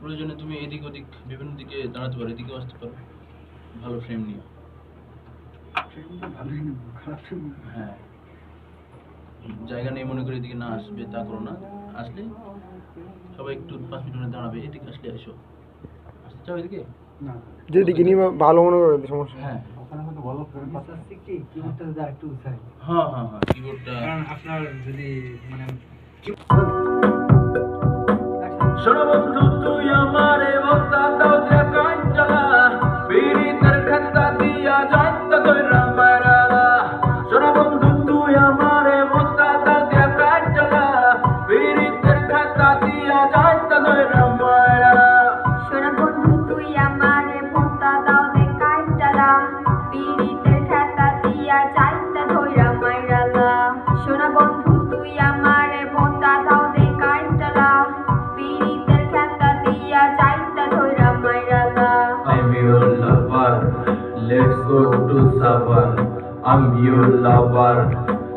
প্রয়োজনে তুমি এদিক ওদিক বিভিন্ন দিকে দাঁড়াতে পারো এদিকেও আসতে পারো। ভালো ফ্রেম নিয়ে হ্যাঁ। জায়গা নেই মনে করে এদিকে না আসবে তা করো না। আসলে সবাই একটু পাঁচ মিনিট দাঁড়াবে এদিকে আসলে এসো। আসতে চাও এদিকে? যেদিকে নিয়ে ভালো মনে করে সমস্যা। হ্যাঁ। ওখানে কিন্তু ভালো কি কিবোর্ডটা যদি আরেকটু উঠাই। হ্যাঁ হ্যাঁ হ্যাঁ কিবোর্ডটা কারণ আপনার যদি মানে শোনো বন্ধু তুই আমারে বক্তা দাও যে কাঞ্চলা পীড়িতের খাতা দিয়া যাইতা কইরা Savar. I'm your lover.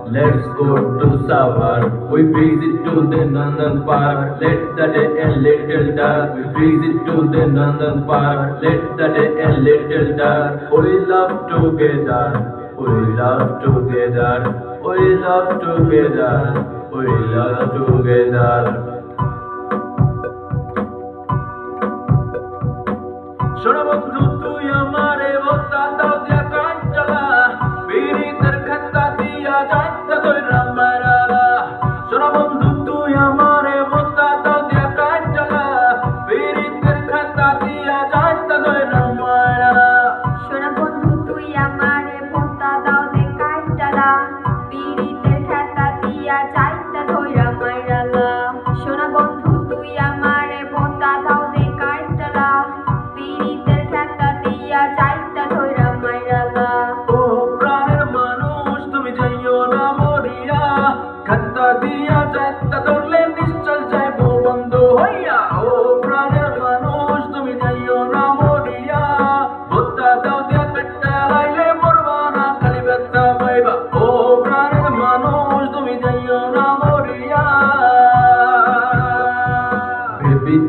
Let's go to Savar. We visit to the Nandan Park. Let the day a little dark. We visit to the Nandan Park. Let the day a little dark. We love together. We love together. We love together. We love together. শোনো বন্ধু তুই আমারে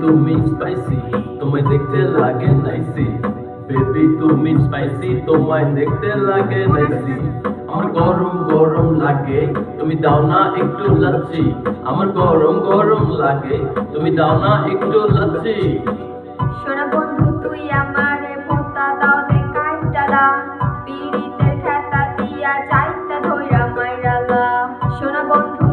তুমি spicy তোমায় দেখতে লাগে নাইসি baby তুমি spicy তোমায় দেখতে লাগে নাইসি আমার গরম গরম লাগে, তুমি দাও না একটু লাচ্ছি। আমার গরম গরম লাগে, তুমি দাও না একটু লাচ্ছি। সোনা বন্ধু, তুই আমারে পোতা দাও দে কাইটালা পিড়িতে খেতা দিয়া চাইতা ধইরা মাইরালা সোনা বন্ধু